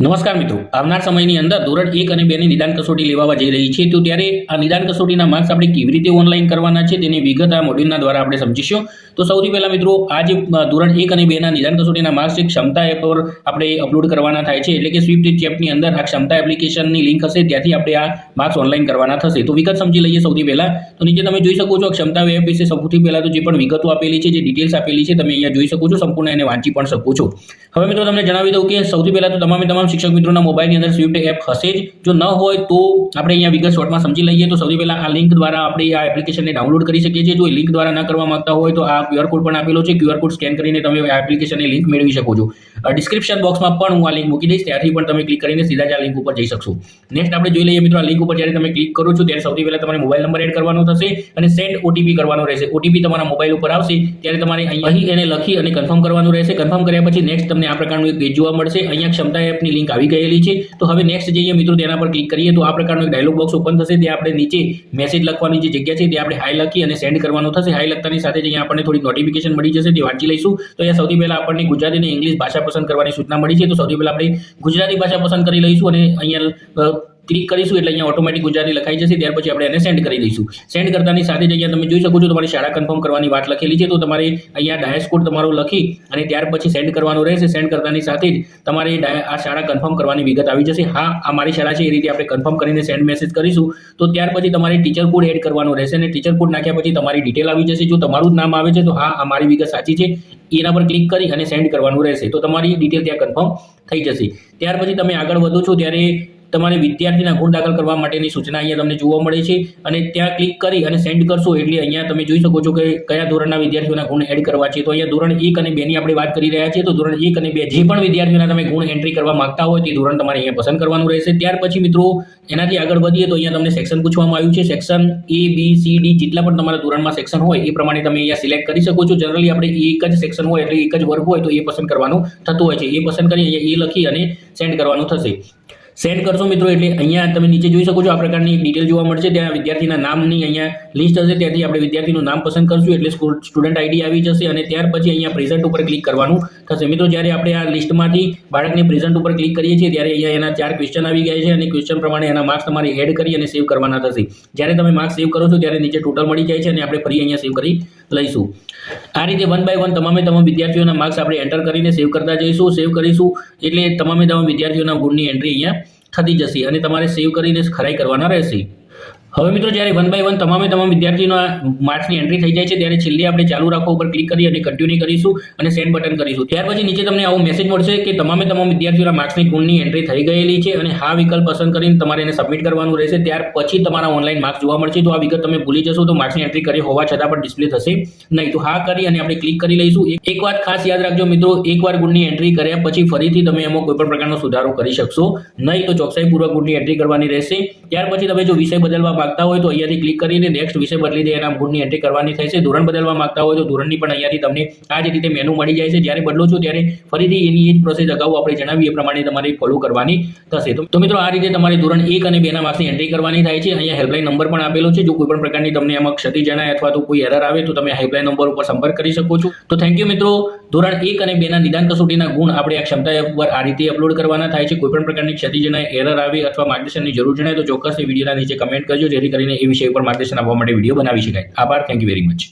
નમસ્કાર મિત્રો. આવનાર સમયની અંદર ધોરણ એક અને બેની નિદાન કસોટી લેવા જઈ રહી છે. તો ત્યારે આ નિદાન કસોટીના માર્ક્સ આપણે કેવી રીતે ઓનલાઈન કરવાના છે તેની વિગત આ મોડ્યુલના દ્વારા આપણે સમજીશું. તો સૌથી પહેલા મિત્રો, આ જે ધોરણ એક અને બેના નિદાન કસોટીના માર્ક્સ છે, ક્ષમતા એપ પર આપણે અપલોડ કરવાના થાય છે. એટલે કે સ્વિફ્ટ ચેપની અંદર આ ક્ષમતા એપ્લિકેશનની લિંક હશે, ત્યાંથી આપણે આ માર્ક્સ ઓનલાઈન કરવાના થશે. તો વિગત સમજી લઈએ સૌથી પહેલાં. તો નીચે તમે જોઈ શકો છો ક્ષમતા એપ વિશે સૌથી પહેલાં તો જે પણ વિગતો આપેલી છે, જે ડિટેલ્સ આપેલી છે, તમે અહીંયા જોઈ શકો છો, સંપૂર્ણ એને વાંચી પણ શકો છો. હવે મિત્રો, તમને જણાવી દઉં કે સૌથી પહેલાં તો તમામે તમામ શિક્ષક મિત્રોના મોબાઈલની અંદર સ્વિફ્ટ એપ હશે જ. જો ન હોય તો આપણે અહીંયા વિગત શોર્ટમાં સમજી લઈએ. તો સૌથી પહેલા આ લિંક દ્વારા આપણે આ એપ્લિકેશનને ડાઉનલોડ કરી શકીએ છીએ. જો લિંક દ્વારા ન કરવા માંગતા હોય તો આ ક્યુઆર કોડ પણ આપેલો છે. ક્યુઆર કોડ સ્કેન કરીને તમે આ એપ્લિકેશનની લિંક મેળવી શકો છો. ડિસ્ક્રિપ્શન બોક્સમાં પણ હું આ લિંક મૂકી દઈશ. ત્યાંથી પણ તમે ક્લિક કરીને સીધા જ આ લિંક ઉપર જઈ શકશો. નેક્સ્ટ આપણે જોઈ લઈએ મિત્રો, આ લિંક ઉપર જ્યારે તમે ક્લિક કરો છો, ત્યારે સૌથી પહેલાં તમારે મોબાઈલ નંબર એડ કરવાનો થશે અને સેન્ડ ઓટીપી કરવાનો રહેશે. ઓટીપી તમારા મોબાઈલ ઉપર આવશે. ત્યારે તમારે અહીં એને લખી અને કન્ફર્મ કરવાનું રહેશે. કન્ફર્મ કર્યા પછી નેક્સ્ટ તમને આ પ્રકારનું એક પેજ જોવા મળશે. અહીંયા ક્ષમતા એપની લિંક આવી ગયેલી છે. તો હવે નેક્સ્ટ જઈએ મિત્રો તેના પર ક્લિક કરીએ. તો આ પ્રકારનો એક ડાયલોગ બોક્સ ઓપન થશે. ત્યાં આપણે નીચે મેસેજ લખવાની જે જગ્યા છે ત્યાં આપણે હાઈ લખી અને સેન્ડ કરવાનું થશે. હાઈ લખતાની સાથે જ અહીંયા આપણને થોડી નોટિફિકેશન મળી જશે. તે વાંચી લઈશું. તો અહીંયા સૌથી પહેલાં આપણને ગુજરાતી અને ઇંગ્લિશ ભાષા પસંદ કરવાની સૂચના મળી છે. તો સૌથી પહેલાં આપણે ગુજરાતી ભાષા પસંદ કરી લઈશું અને અહીંયા ક્લિક કરીશું એટલે અહીંયા ઓટોમેટિક ગુજરાતી લખાઈ જશે. ત્યાર પછી આપણે એને સેન્ડ કરી દઈશું. સેન્ડ કરતાની સાથે જ અહીંયા તમે જોઈ શકો છો, તમારી શાળા કન્ફર્મ કરવાની વાત લખેલી છે. તો તમારે અહીંયા ડાયસ કોડ તમારો લખી અને ત્યાર પછી સેન્ડ કરવાનું રહેશે. સેન્ડ કરતાની સાથે જ તમારે આ શાળા કન્ફર્મ કરવાની વિગત આવી જશે. હા, આ મારી શાળા છે, એ રીતે આપણે કન્ફર્મ કરીને સેન્ડ મેસેજ કરીશું. તો ત્યાર પછી તમારે ટીચર કોડ એડ કરવાનો રહેશે અને ટીચર કોડ નાખ્યા પછી તમારી ડિટેલ આવી જશે. જો તમારું જ નામ આવે છે, તો હા, આ મારી વિગત સાચી છે. એના પર ક્લિક કરી અને સેન્ડ કરવાનું રહેશે. તો તમારી ડિટેલ ત્યાં કન્ફર્મ થઈ જશે. ત્યાર પછી તમે આગળ વધો છો, ત્યારે તમારે વિદ્યાર્થીના ગુણ દાખલ કરવા માટેની સૂચના અહીંયા તમને જોવા મળે છે અને ત્યાં ક્લિક કરી અને સેન્ડ કરશો એટલે અહીંયા તમે જોઈ શકો છો કે કયા ધોરણના વિદ્યાર્થીઓના ગુણ એડ કરવા છે. તો અહીંયા ધોરણ એક અને બેની આપણે વાત કરી રહ્યા છીએ. તો ધોરણ એક અને બે જે પણ વિદ્યાર્થીઓના તમે ગુણ એન્ટ્રી કરવા માંગતા હોય તે ધોરણ તમારે અહીંયા પસંદ કરવાનું રહેશે. ત્યાર પછી મિત્રો એનાથી આગળ વધીએ તો અહીંયા તમને સેક્શન પૂછવામાં આવ્યું છે. Section A B C D જેટલા પણ તમારા ધોરણમાં સેક્શન હોય એ પ્રમાણે તમે અહીંયા સિલેક્ટ કરી શકો છો. જનરલી આપણે એક જ સેક્શન હોય એટલે એક જ વર્ગ હોય તો એ પસંદ કરવાનું થતું હોય છે. એ પસંદ કરી અહીંયા એ લખી અને સેન્ડ કરવાનું થશે. સેન્ડ કરશો મિત્રો, એટલે અહીંયા તમે નીચે જોઈ શકો છો આ પ્રકારની ડિટેલ જોવા મળશે. ત્યાં વિદ્યાર્થીના નામની અહીંયા લિસ્ટ હશે. ત્યાંથી આપણે વિદ્યાર્થીનું નામ પસંદ કરશું, એટલે સ્ટુડન્ટ આઈડી આવી જશે અને ત્યાર પછી અહીંયા પ્રેઝન્ટ ઉપર ક્લિક કરવાનું થશે. મિત્રો, જ્યારે આપણે આ લિસ્ટમાંથી બાળકની પ્રેઝન્ટ ઉપર ક્લિક કરીએ છીએ, ત્યારે અહીંયા એના ચાર ક્વેશ્ચન આવી ગયા છે અને ક્વેશ્ચન પ્રમાણે એના માર્ક્સ તમારે એડ કરી અને સેવ કરવાના થશે. જ્યારે તમે માર્ક્સ સેવ કરો છો, ત્યારે નીચે ટોટલ મળી જાય છે અને આપણે ફરી અહીંયા સેવ કરી લઈશું. આ રીતે વન બાય વન તમામે તમામ વિદ્યાર્થીઓના માર્ક્સ આપણે એન્ટર કરીને સેવ કરતા જઈશું સેવ કરીશું. એટલે તમામે તમામ વિદ્યાર્થીઓના ગુણની એન્ટ્રી અહીંયા થતી જશે અને તમારે સેવ કરીને ખરાઈ કરવાના રહેશે. હવે મિત્રો, જ્યારે વન બાય વન તમામે તમામ વિદ્યાર્થીઓના માર્ક્સની એન્ટ્રી થઈ જાય છે, ત્યારે છેલ્લે આપણે ચાલુ રાખવા ઉપર ક્લિક કરી અને કન્ટિન્યુ કરીશું અને સેન્ડ બટન કરીશું. ત્યાર પછી નીચે તમને આવો મેસેજ મળશે કે તમામે તમામ વિદ્યાર્થીઓના માર્ક્સની ગુણની એન્ટ્રી થઈ ગયેલી છે અને હા વિકલ્પ પસંદ કરીને તમારે એને સબમિટ કરવાનું રહેશે. ત્યાર પછી તમારા ઓનલાઈન માર્ક્સ જોવા મળશે. તો આ વિગત તમે ભૂલી જશો તો માર્ક્સની એન્ટ્રી કરી હોવા છતાં પણ ડિસ્પ્લે થશે નહીં. તો હા કરી અને આપણે ક્લિક કરી લઈશું. એક- વાત ખાસ યાદ રાખજો મિત્રો, એકવાર ગુણની એન્ટ્રી કર્યા પછી ફરીથી તમે એમાં કોઈપણ પ્રકારનો સુધારો કરી શકશો નહીં. તો ચોકસાઈપૂર્વક ગુણની એન્ટ્રી કરવાની રહેશે. ત્યાર પછી તમે જો વિષય બદલવા માંગતા હોય તો અહીંયાથી ક્લિક કરીને નેક્સ્ટ વિષય બદલી દે, એના ગુણની એન્ટ્રી કરવાની થાય છે. ધોરણ બદલવા માંગતા હોય તો ધોરણની પણ અહીંયાથી તમને આ જ રીતે મેનુ મળી જાય છે. જ્યારે બદલો છો ત્યારે ફરીથી એની એ જ પ્રોસેસ અગાઉ આપણે જણાવીએ એ પ્રમાણે તમારે ફોલો કરવાની થશે. તો- મિત્રો, આ રીતે તમારે ધોરણ એક અને બેના માર્ક્સની એન્ટ્રી કરવાની થાય છે. અહીંયા હેલ્પલાઇન નંબર પણ આપેલો છે. જો કોઈ પણ પ્રકારની તમને એમાં ક્ષતિ જણાય અથવા તો કોઈ એરર આવે, તો તમે હેલ્પલાઇન નંબર ઉપર સંપર્ક કરી શકો છો. તો થેન્ક યુ મિત્રો. ધોરણ એક અને બેના નિદાન કસોટીના ગુણ આપણે આ ક્ષમતા ઉપર પર આ રીતે અપલોડ કરવાના થાય છે. કોઈપણ પ્રકારની ક્ષતિ એરર આવે અથવા માર્ગદર્શનની જરૂર જણાય તો ચોક્કસ વિડીયોના નીચે કમેન્ટ કરજો, જેથી કરીને એ વિષય પર માર્ગદર્શન આપવા માટે વીડિયો બનાવી શકાય. આભાર. Thank you very much